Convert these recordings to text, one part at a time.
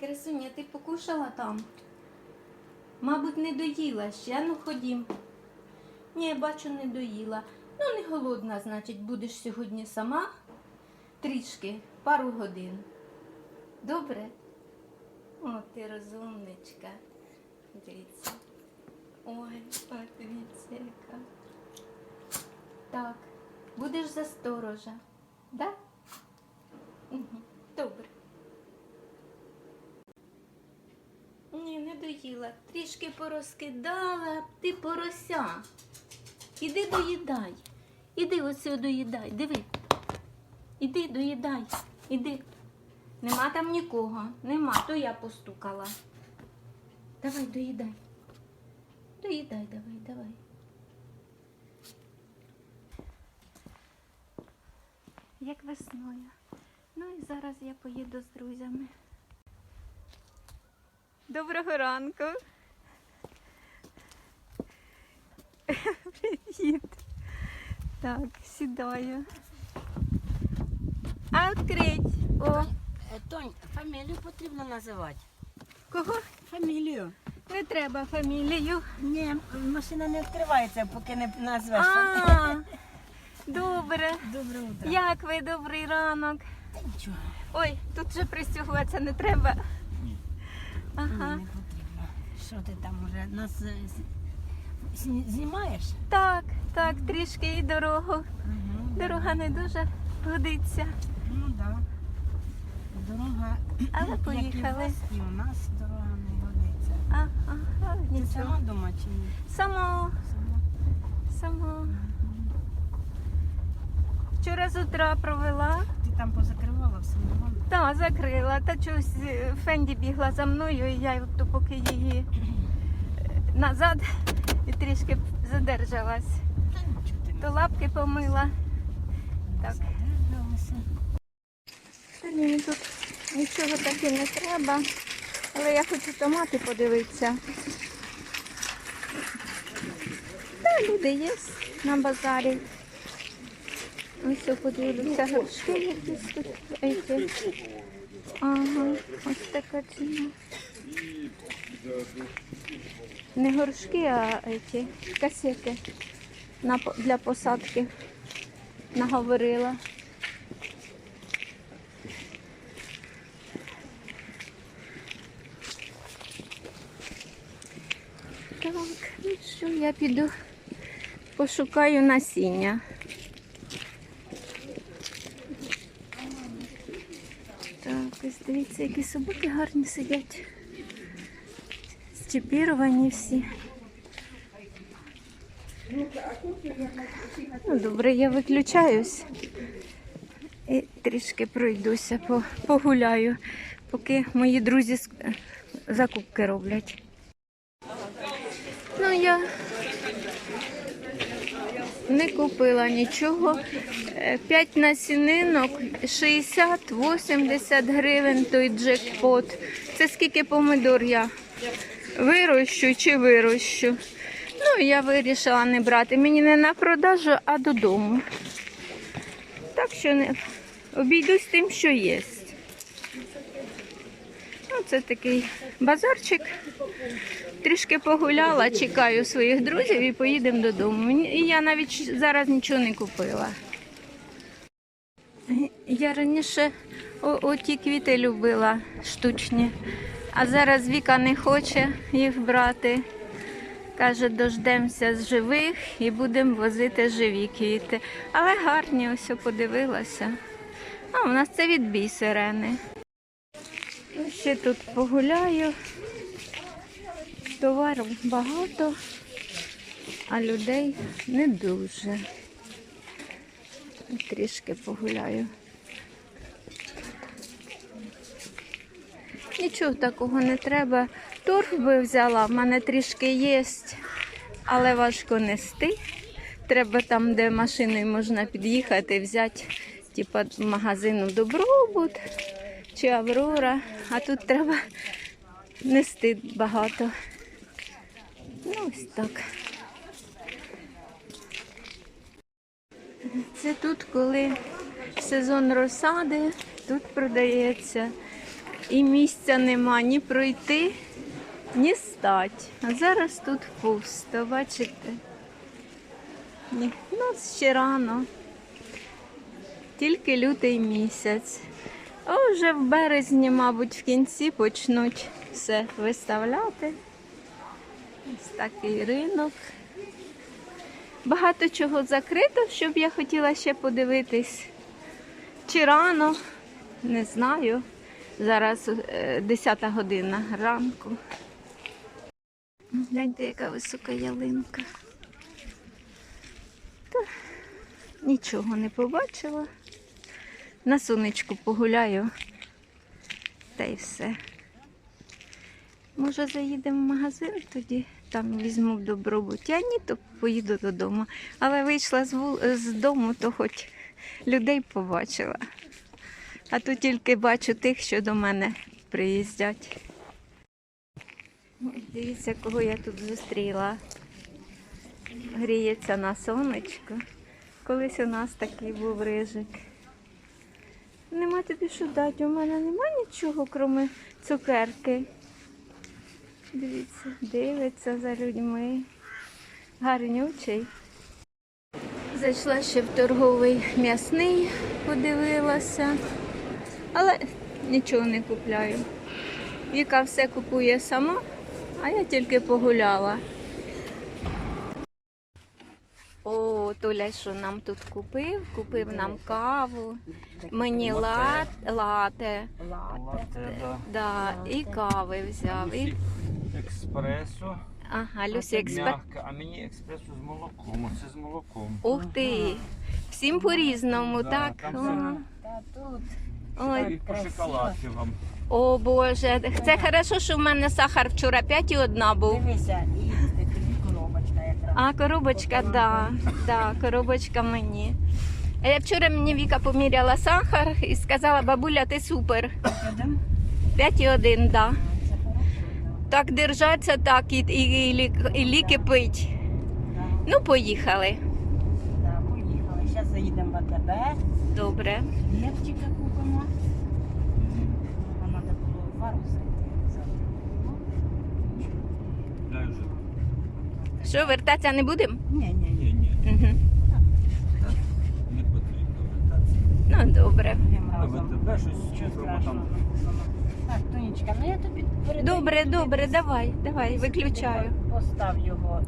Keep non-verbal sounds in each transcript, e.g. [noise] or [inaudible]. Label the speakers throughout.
Speaker 1: Красуня, ти покушала там? Мабуть, не доїла ще, ну ходім. Ні, бачу, не доїла. Ну, не голодна, значить, будеш сьогодні сама. Трішки, пару годин. Добре? О, ти розумничка. Дивіться. Ой, ой, дивіться яка. Так, будеш за сторожа. Да? Угу. Добре. Ні, не доїла. Трішки порозкидала, ти порося. Іди доїдай. Іди оце доїдай. Диви. Іди доїдай. Іди. Нема там нікого. Нема, то я постукала. Давай, доїдай. Доїдай, давай, давай. Як весною. Ну і зараз я поїду з друзями. Доброго ранку. Привіт. Так, сідаю. А відкрить. О,
Speaker 2: Е, Тонь, фамілію потрібно називати.
Speaker 1: кого?
Speaker 2: Фамілію.
Speaker 1: Не треба фамілію.
Speaker 2: Ні, машина не відкривається, поки не назвеш.
Speaker 1: А, [laughs] добре.
Speaker 2: Добре утро.
Speaker 1: Як ви, добрий ранок?
Speaker 2: Та нічого,
Speaker 1: Ой, тут вже пристягуватися не треба. Ага.
Speaker 2: Що ти там уже нас е, знімаєш?
Speaker 1: Так, так, трішки і дорогу.
Speaker 2: Угу.
Speaker 1: Дорога не дуже годиться.
Speaker 2: Ну так. Да. Дорога,
Speaker 1: Але
Speaker 2: як і у вас, і у нас дорога не годиться.
Speaker 1: А, ага,
Speaker 2: Ти сама вдома чи ні?
Speaker 1: Само,
Speaker 2: Сама.
Speaker 1: само. Вчора з утра провела.
Speaker 2: Там позакривала все нормально?
Speaker 1: Так, закрила. Та чогось е, Фенді бігла за мною, і я поки її е, назад і трішки задержалась. То лапки помила. Так. Та ні, тут нічого таки не треба. Але я хочу томати подивитися. Та люди є на базарі. Ось я подивлюся, горшки якісь тут. Ага, ось така ціна. Не горшки, а эти, касети на, для посадки. Наговорила. Так, ну що, я піду пошукаю насіння. Так, ось дивіться, які собаки гарні сидять. Зчепіровані всі. Ну, добре, я виключаюсь і трішки пройдуся, погуляю, поки мої друзі закупки роблять. Ну, я не купила нічого. Е, П'ять насінинок, 60-80 гривень той джекпот. Це скільки помидор я вирощу чи вирощу. Ну, я вирішила не брати. Мені не на продажу, а додому. Так що не обійдусь тим, що є. Ну, це такий базарчик. Трішки погуляла, чекаю своїх друзів і поїдемо додому. І я навіть зараз нічого не купила. Я раніше оті квіти любила штучні, а зараз Віка не хоче їх брати. Каже, дождемося з живих і будемо возити живі квіти. Але гарні, ось подивилася. А у нас це відбій сирени. Ще тут погуляю. Товару багато, а людей не дуже. Трішки погуляю. Нічого такого не треба. Торф би взяла, в мене трішки є, але важко нести. Треба там, де машиною можна під'їхати, взяти, типу магазину Добробут чи Аврора. А тут треба нести багато. Ну, ось так. Це тут, коли сезон розсади, тут продається і місця нема ні пройти, ні стать. А зараз тут пусто, бачите? Ні, Ну, ще рано. Тільки лютий місяць. А вже в березні, мабуть, в кінці почнуть все виставляти. Ось такий ринок. Багато чого закрито, щоб я хотіла ще подивитись. Чи рано, не знаю. Зараз е, 10 година ранку. Гляньте, яка висока ялинка. Та нічого не побачила. На сонечку погуляю. Та й все. Може, заїдемо в магазин тоді, там візьму в добробуті, а ні, то поїду додому. Але вийшла з, вул... з дому, то хоч людей побачила. А то тільки бачу тих, що до мене приїздять. Ой, Дивіться, кого я тут зустріла. Гріється на сонечку. Колись у нас такий був рижик. Нема тобі що дати, у мене нема нічого, крім цукерки. Дивіться, дивиться за людьми. Гарнючий. Зайшла ще в торговий м'ясний, подивилася, але нічого не купляю. Віка все купує сама, а я тільки погуляла. О, Толя, що нам тут купив? Купив нам каву, мені лат, лате,
Speaker 3: Латте, да.
Speaker 1: да, і кави взяв. І...
Speaker 3: Експресо.
Speaker 1: Ага, Люсі експерт.
Speaker 3: Мягке, а мені експресо з молоком. Оце з молоком.
Speaker 1: Ух ти! Всім по-різному,
Speaker 3: Да,
Speaker 1: так?
Speaker 3: там
Speaker 1: Ага.
Speaker 2: Та тут.
Speaker 1: Ой,
Speaker 3: І по шоколадці вам.
Speaker 1: О Боже, це хорошо, що в мене сахар вчора 5,1 був.
Speaker 2: Дивися, і коробочка якраз.
Speaker 1: А коробочка, да, да, коробочка мені. А я вчора мені Віка поміряла сахар і сказала, бабуля, ти супер.
Speaker 2: Йдемо?
Speaker 1: 5,1, да. Так держаться, так і, і, і, і ліки пить.
Speaker 2: Да.
Speaker 1: Ну, поїхали.
Speaker 2: Да, поїхали. Зараз заїдемо в АТБ.
Speaker 1: Добре.
Speaker 2: Хлібчика купимо. Нам треба було в вару зайти.
Speaker 3: вже.
Speaker 1: Що, вертатися не будемо?
Speaker 2: Ні, ні, ні.
Speaker 3: Ні, ні,
Speaker 1: Угу.
Speaker 3: не потрібно вертатися.
Speaker 1: Ну, добре.
Speaker 2: Будемо
Speaker 3: А
Speaker 2: разом.
Speaker 3: ви тебе щось купимо там.
Speaker 2: Так, Тонічка, ну я тобі передаю.
Speaker 1: Добре, добре, давай, давай, виключаю.
Speaker 2: Постав його.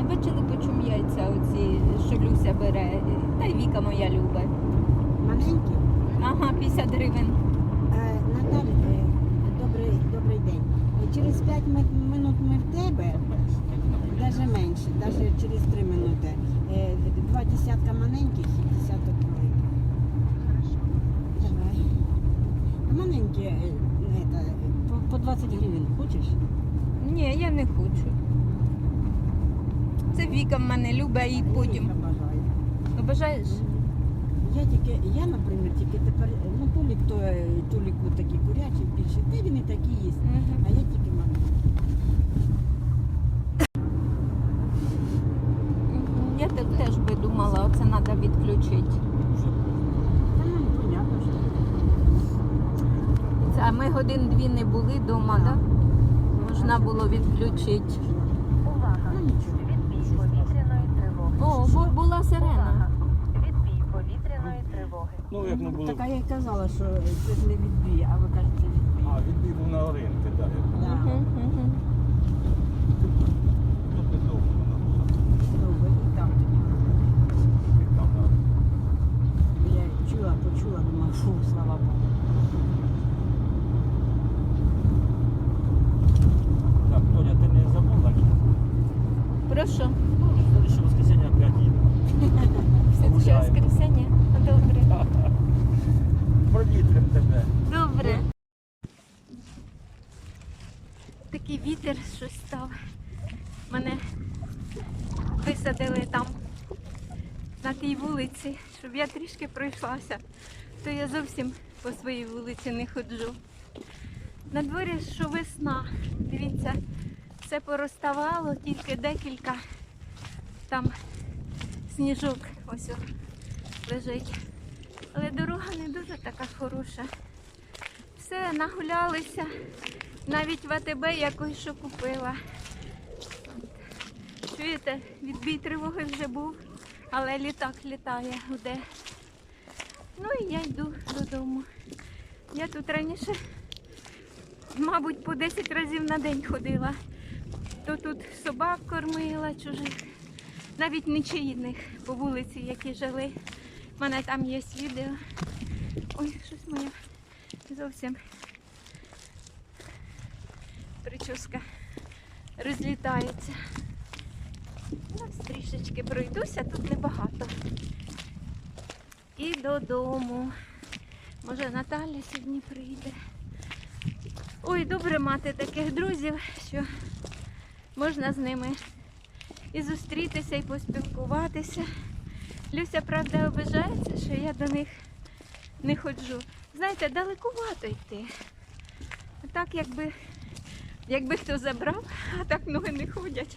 Speaker 1: А бачили, по чому яйця оці, що Люся бере, та й Віка моя любить.
Speaker 4: Маленький.
Speaker 1: Ага, 50 гривень.
Speaker 4: Е, Наталі, добрий, добрий день. Е, Через 5 минут ми в тебе, навіть менше, навіть через 3 минути. Е, Два десятка маленьких і десяток великих. Давай. Маленькі, по- по 20 гривень хочеш?
Speaker 1: Ні, я не хочу. Це Віка в мене любить і потім. Обажаєш?
Speaker 4: Я тільки, я, наприклад, тільки тепер, Толік, то, е, Толіку такі курячі більше, та він і такі їсть.
Speaker 1: Угу.
Speaker 4: А я тільки маленькі.
Speaker 1: Я те- теж би думала, оце треба відключити.
Speaker 4: Та, ну, понятно, що.
Speaker 1: Це, а ми годин-дві не були вдома, так? Можна було відключити.
Speaker 5: Увага!
Speaker 4: Ну, нічого.
Speaker 5: Відбій повітряної тривоги.
Speaker 1: О, бо була сирена.
Speaker 5: Увага! Відбій тривоги.
Speaker 3: Ну, як ми були...
Speaker 4: Так а я й казала, що це ж не відбій, а ви кажете відбій.
Speaker 3: А, відбій був на ринки, так.
Speaker 4: Да.
Speaker 3: Тут недовго вона була.
Speaker 4: Довго, і там тоді.
Speaker 3: І там.
Speaker 4: Я чула, почула, думала, фу, слава Богу.
Speaker 3: Так, Тоня, ти не забула? ні?
Speaker 1: Про що?
Speaker 3: Следующее воскресенье опять їду.
Speaker 1: Слідче
Speaker 3: Гуляємо.
Speaker 1: воскресенье. Добре.
Speaker 3: Провітрим тебе.
Speaker 1: Добре. Такий вітер щось став. Мене висадили там, на тій вулиці, щоб я трішки пройшлася. То я зовсім по своїй вулиці не ходжу. На дворі що весна. Дивіться, все пороставало, тільки декілька там сніжок ось лежить. Але дорога не дуже така хороша. Все, нагулялися. Навіть в АТБ якось що купила. Чуєте, відбій тривоги вже був, але літак літає, гуде. Ну і я йду додому. Я тут раніше, мабуть, по 10 разів на день ходила. То тут собак кормила чужих, навіть нечиїних по вулиці, які жили. У мене там є відео. Ой, щось моє зовсім прическа розлітається. Ну, трішечки пройдуся, тут небагато. І додому. Може Наталя сьогодні прийде. Ой, добре мати таких друзів, що можна з ними і зустрітися, і поспілкуватися. Люся, правда, обижається, що я до них не ходжу. Знаєте, далекувато йти. Так, якби, якби хто забрав, а так ноги не ходять.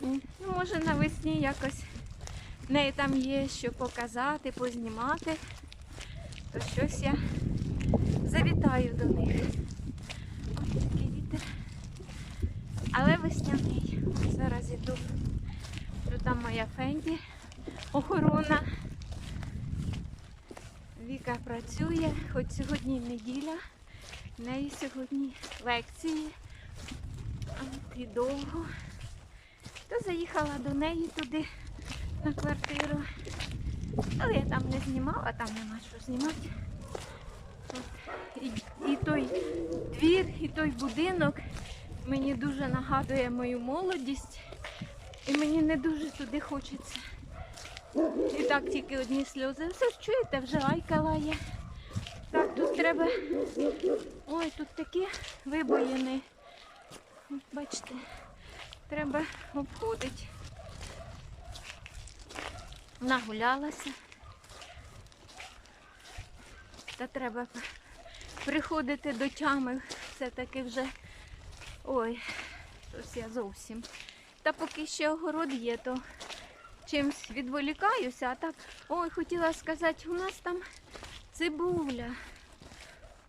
Speaker 1: Ну, може, навесні якось в неї там є що показати, познімати, то щось я завітаю до них. Ось такий вітер. Але весняний. Зараз іду. Що там моя Фенді, охорона. Віка працює, хоч сьогодні неділя. В неї сьогодні лекції. А от довго. То заїхала до неї туди на квартиру. Але я там не знімала, там нема що знімати. І, і той двір, і той будинок мені дуже нагадує мою молодість. І мені не дуже туди хочеться. І так тільки одні сльози. Все ж чуєте, вже лайка лає. Так, тут треба. Ой, тут такі вибоїни. Бачите, треба обходити. Нагулялася. Та треба приходити до тями. Все-таки вже. Ой, щось я зовсім. Та поки ще огород є, то чимсь відволікаюся, а так, ой, хотіла сказати, у нас там цибуля.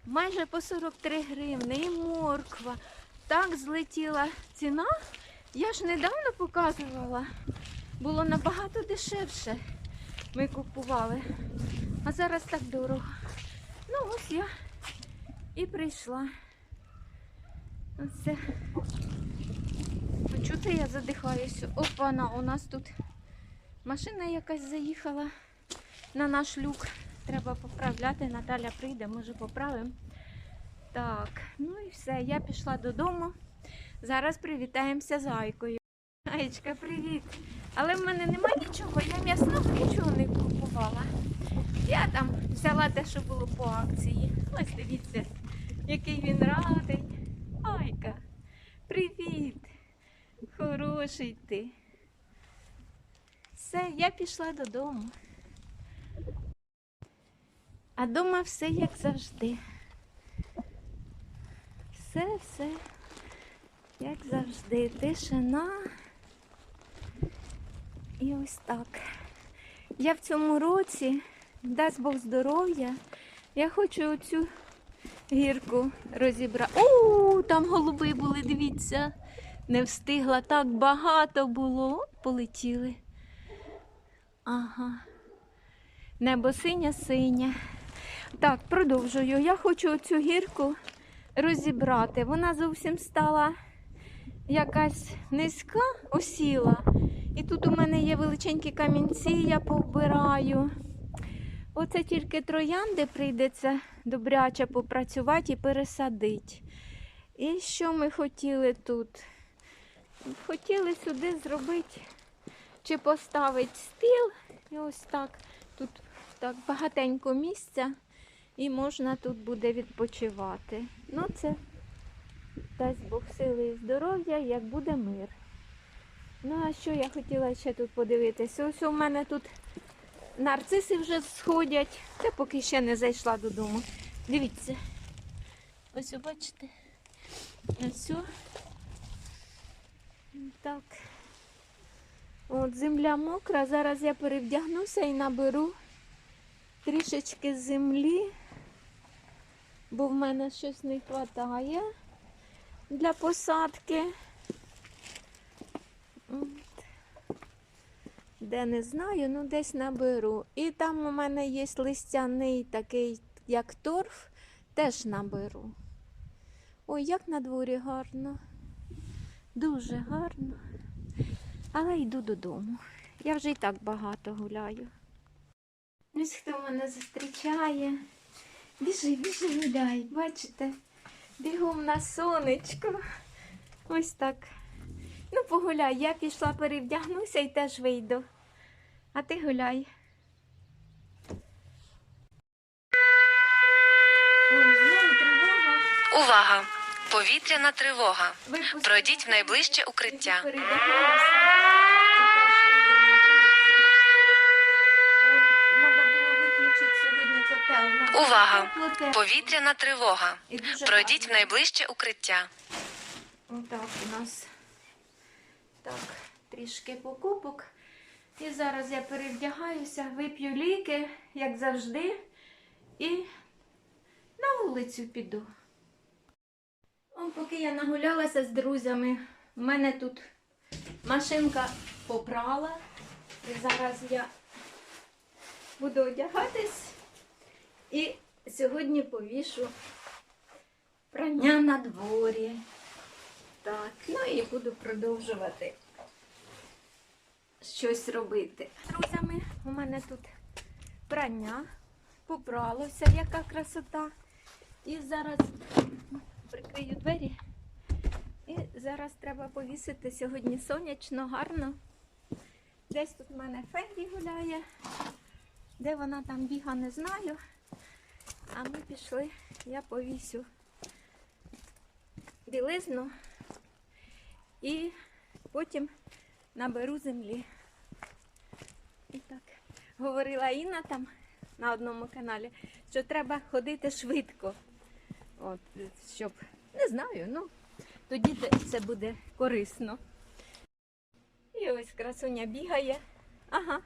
Speaker 1: Майже по 43 гривни і морква. Так злетіла ціна. Я ж недавно показувала. Було набагато дешевше. Ми купували. А зараз так дорого. Ну ось я і прийшла. Оце. Чути, я задихаюся. Опана, у нас тут машина якась заїхала на наш люк. Треба поправляти. Наталя прийде, може поправимо. Так, ну і все. Я пішла додому. Зараз привітаємося з Айкою. Аєчка, привіт. Але в мене немає нічого, я м'ясного нічого не купувала. Я там взяла те, що було по акції. Ось дивіться, який він радий. Айка, привіт. Хороший ти. Все, я пішла додому. А дома все як завжди. Все, все, як завжди. Тишина. І ось так. Я в цьому році, дасть Бог здоров'я, я хочу оцю гірку розібрати. О, там голуби були, дивіться. Не встигла, так багато було. Полетіли. Ага. Небо синє-синє. Так, продовжую. Я хочу оцю гірку розібрати. Вона зовсім стала якась низька, осіла. І тут у мене є величенькі камінці, я повбираю. Оце тільки троянди прийдеться добряче попрацювати і пересадити. І що ми хотіли тут? хотіли сюди зробити чи поставити стіл. І ось так. Тут так багатенько місця, і можна тут буде відпочивати. Ну, це дасть Бог сили і здоров'я, як буде мир. Ну, а що я хотіла ще тут подивитися? Ось у мене тут нарциси вже сходять. Я поки ще не зайшла додому. Дивіться. Ось бачите. Ось. Так. От земля мокра. Зараз я перевдягнуся і наберу трішечки землі, бо в мене щось не вистачає для посадки. Де не знаю, ну десь наберу. І там у мене є листяний такий, як торф, теж наберу. Ой, як на дворі гарно. Дуже гарно. Але йду додому. Я вже і так багато гуляю. Ось хто мене зустрічає. Біжи, біжи, гуляй, бачите? Бігом на сонечко. Ось так. Ну, погуляй, я пішла перевдягнуся і теж вийду. А ти гуляй.
Speaker 6: Увага! Повітряна тривога. Пройдіть в найближче укриття.
Speaker 1: Передягнулася. Треба було виключити сьогодні котел. У нас
Speaker 6: Увага! Повітряна тривога. Пройдіть в найближче укриття.
Speaker 1: Отак у нас так, трішки покупок. І зараз я перевдягаюся, вип'ю ліки, як завжди, і на вулицю піду. О, поки я нагулялася з друзями, у мене тут машинка попрала. І зараз я буду одягатись і сьогодні повішу прання на дворі. Так, ну і буду продовжувати щось робити. Друзями, у мене тут прання побралося, яка красота. І зараз прикрию двері. І зараз треба повісити сьогодні сонячно, гарно. Десь тут в мене Фенді гуляє. Де вона там біга, не знаю. А ми пішли, я повісю білизну і потім наберу землі. І так, говорила Інна там на одному каналі, що треба ходити швидко. От, щоб, не знаю, ну, тоді це буде корисно. І ось красуня бігає. Ага.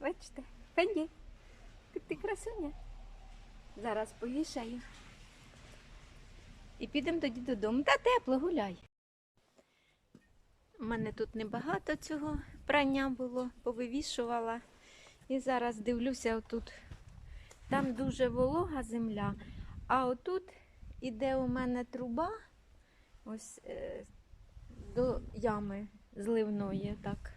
Speaker 1: Бачите, Фенді, ти красуня. Зараз повішаю. І підемо тоді додому. Та тепло, гуляй. У мене тут небагато цього прання було, повивішувала. І зараз дивлюся отут. Там дуже волога земля, а отут іде у мене труба ось е, до ями зливної. так.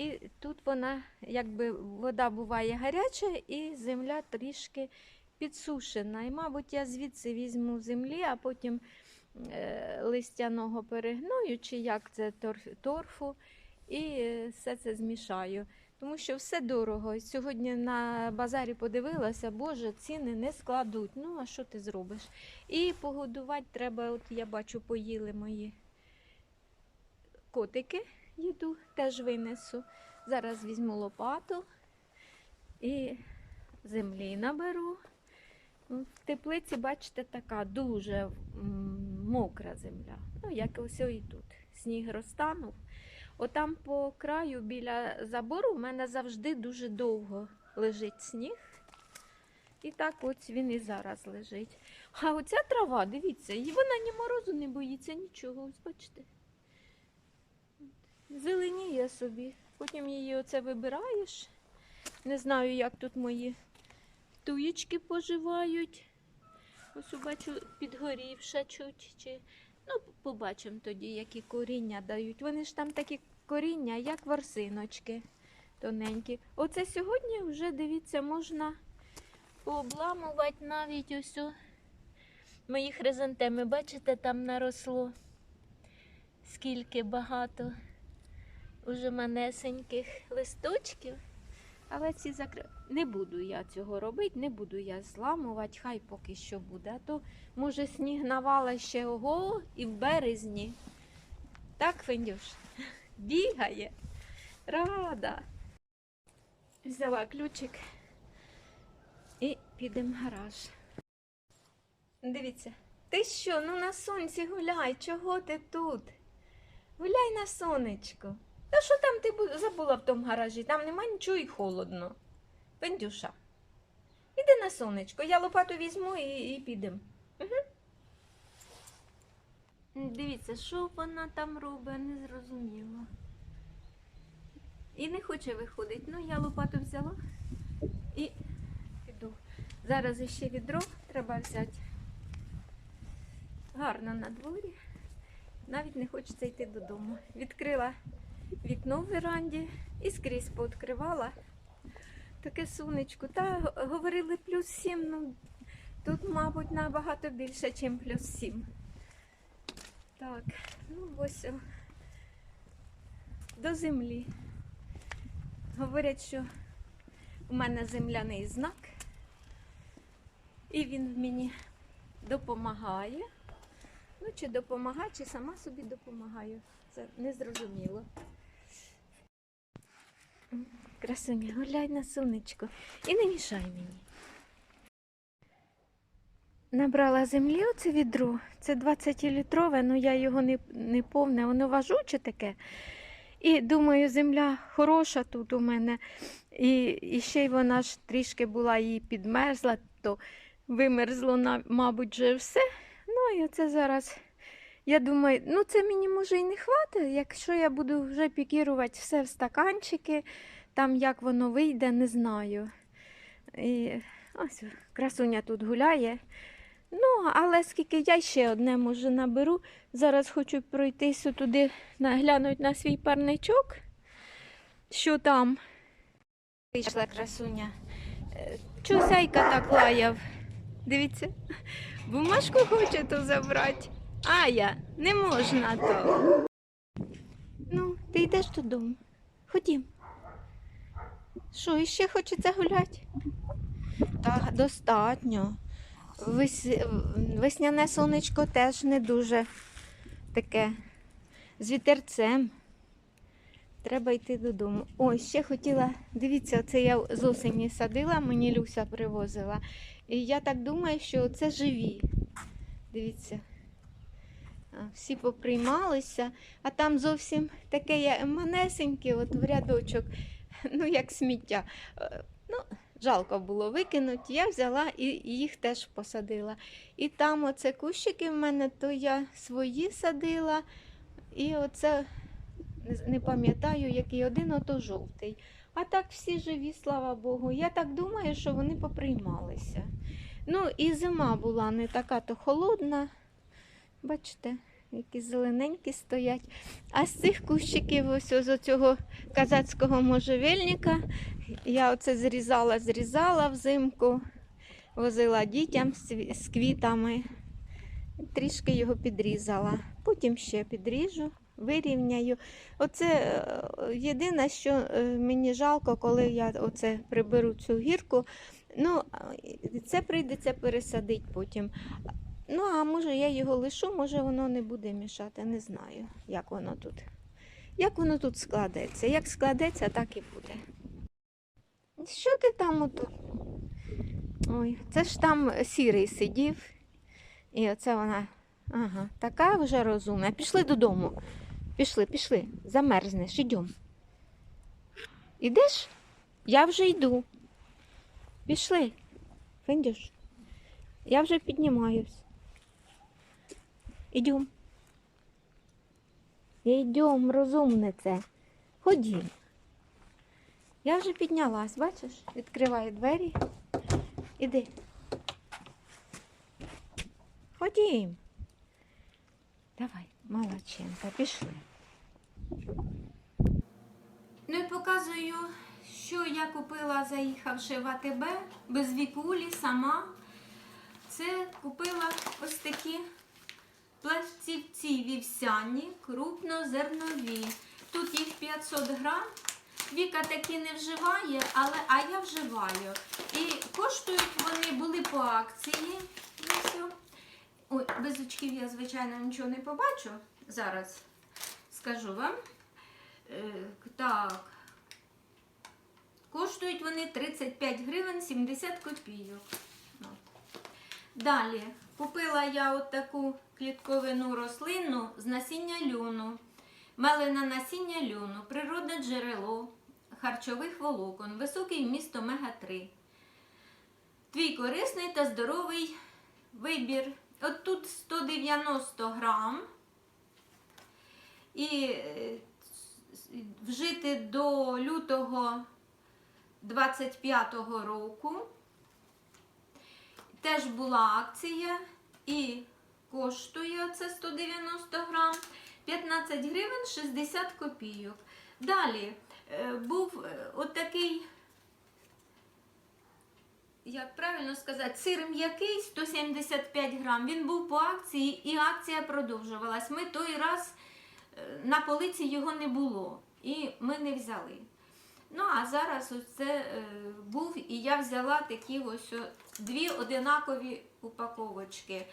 Speaker 1: І тут вона, якби вода буває гаряча, і земля трішки підсушена. І, мабуть, я звідси візьму землі, а потім е, листяного перегною, чи як це торф- торфу, і е, все це змішаю. Тому що все дорого. Сьогодні на базарі подивилася, боже, ціни не складуть. Ну, а що ти зробиш? І погодувати треба, от я бачу, поїли мої котики їду, теж винесу. Зараз візьму лопату і землі наберу. В теплиці, бачите, така дуже мокра земля. Ну, як ось і тут. Сніг розтанув. Отам по краю біля забору в мене завжди дуже довго лежить сніг. І так ось він і зараз лежить. А оця трава, дивіться, вона ні морозу не боїться, нічого. Ось бачите. Зеленіє собі. Потім її оце вибираєш. Не знаю, як тут мої туєчки поживають. Ось бачу, підгорівша чуть. Чи... Ну, побачимо тоді, які коріння дають. Вони ж там такі коріння, як ворсиночки тоненькі. Оце сьогодні вже, дивіться, можна пообламувати навіть ось о мої хризантеми. Бачите, там наросло скільки багато уже манесеньких листочків. Але ці закри... не буду я цього робити, не буду я зламувати, хай поки що буде. А то, може, сніг навала ще ого і в березні. Так, Фендюш, [laughs] бігає. Рада. Взяла ключик і підемо в гараж. Дивіться, ти що, ну на сонці гуляй, чого ти тут? Гуляй на сонечко. Та що там ти забула в тому гаражі? Там нема нічого і холодно. Пендюша. Іди на сонечко, я лопату візьму і, і підемо. Угу. Дивіться, що вона там робить, не зрозуміло. І не хоче виходити. Ну, я лопату взяла і піду. Зараз іще відро треба взяти. Гарно на дворі. Навіть не хочеться йти додому. Відкрила вікно в веранді і скрізь пооткривала. Таке сонечко. Та говорили плюс сім, ну тут, мабуть, набагато більше, ніж плюс сім. Так, ну ось о, до землі. Говорять, що у мене земляний знак, і він мені допомагає. Ну, чи допомагає, чи сама собі допомагаю. Це незрозуміло. Красуня, гуляй на сонечко і не мішай мені. Набрала землі оце відро. Це 20-літрове, ну я його не, не повне, воно важуче таке. І думаю, земля хороша тут у мене. І, і ще й вона ж трішки була її підмерзла, то вимерзло, мабуть, вже все. Ну і оце зараз. Я думаю, ну це мені може і не хватить, якщо я буду вже пікірувати все в стаканчики, там як воно вийде, не знаю. І ось красуня тут гуляє. Ну, але скільки я ще одне може наберу. Зараз хочу пройтися туди, наглянути на свій парничок. Що там? Вийшла красуня. Е, так лаяв? Дивіться, бумажку хоче то забрати. Ая, не можна то. Ну, ти йдеш додому. Ходім. Що, іще хочеться гуляти? Так, достатньо. Вес... Весняне сонечко теж не дуже таке з вітерцем. Треба йти додому. Ой, ще хотіла, дивіться, це я з осені садила, мені Люся привозила. І я так думаю, що це живі. Дивіться. А, Всі поприймалися, а там зовсім таке манесеньке, от в рядочок, [laughs] ну як сміття. Е, Ну, жалко було викинути. Я взяла і їх теж посадила. І там оце кущики в мене, то я свої садила. І оце не пам'ятаю, який один, ото жовтий. А так всі живі, слава Богу. Я так думаю, що вони поприймалися. Ну, і зима була не така то холодна. Бачите, які зелененькі стоять. А з цих кущиків, ось з цього казацького можжевельника, я оце зрізала, зрізала взимку, возила дітям з квітами. Трішки його підрізала. Потім ще підріжу, вирівняю. Оце е, єдине, що е, мені жалко, коли я оце приберу цю гірку. Ну, це прийдеться пересадити потім. Ну, а може я його лишу, може воно не буде мішати. Не знаю, як воно тут. Як воно тут складеться. Як складеться, так і буде. Що ти там отут? Ой, це ж там сірий сидів. І оце вона. Ага, така вже розумна. Пішли додому. Пішли, пішли. Замерзнеш, ідем. Ідеш? Я вже йду. Пішли. Фендюш. Я вже піднімаюсь. Ідем. Ідем, розумнице. Ходім. Я вже піднялась, бачиш? Відкриваю двері. Іди. Ходім. Давай, молодчинка, пішли. Ну і показую, що я купила, заїхавши в АТБ без вікулі сама. Це купила ось такі пластівці вівсяні, крупнозернові. Тут їх 500 грам. Віка таки не вживає, але а я вживаю. І коштують вони були по акції. Ось. Ой, без очків я, звичайно, нічого не побачу. Зараз скажу вам. Е, так. Коштують вони 35 гривень 70 копійок. Далі купила я от таку клітковину рослинну з насіння льону. Мелене насіння льону, природне джерело харчових волокон, високий вміст омега-3. Твій корисний та здоровий вибір. От тут 190 грам. І е, вжити до лютого 25-го року. Теж була акція і коштує це 190 грам 15 гривень 60 копійок. Далі е, був е, отакий, як правильно сказати, сир м'який 175 грам. Він був по акції і акція продовжувалась. Ми той раз е, на полиці його не було і ми не взяли. Ну, а зараз ось це е, був, і я взяла такі ось дві одинакові упаковочки. Е,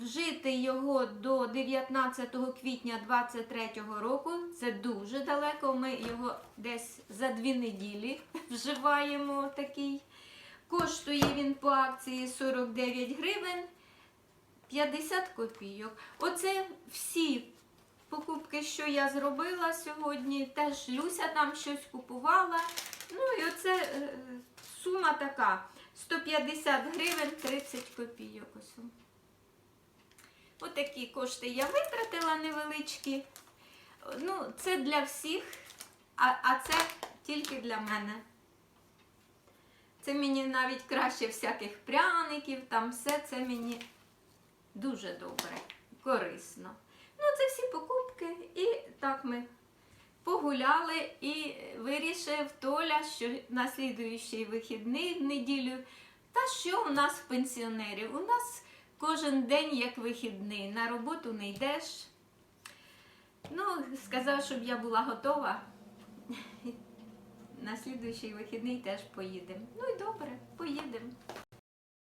Speaker 1: Вжити його до 19 квітня 2023 року. Це дуже далеко. Ми його десь за дві неділі [laughs] вживаємо такий. Коштує він по акції 49 гривень 50 копійок. Оце всі покупки, що я зробила сьогодні. Теж Люся там щось купувала. Ну і оце е, сума така: 150 гривень 30 копійок. Отакі кошти я витратила невеличкі. Ну, це для всіх, а, а це тільки для мене. Це мені навіть краще всяких пряників, там все це мені дуже добре, корисно. Ну, це всі покупки. І так ми погуляли і вирішив Толя, що на слідуючий вихідний в неділю. Та що у нас в пенсіонерів? У нас кожен день як вихідний. На роботу не йдеш. Ну, сказав, щоб я була готова. [laughs] На слідуючий вихідний теж поїдемо. Ну і добре, поїдемо.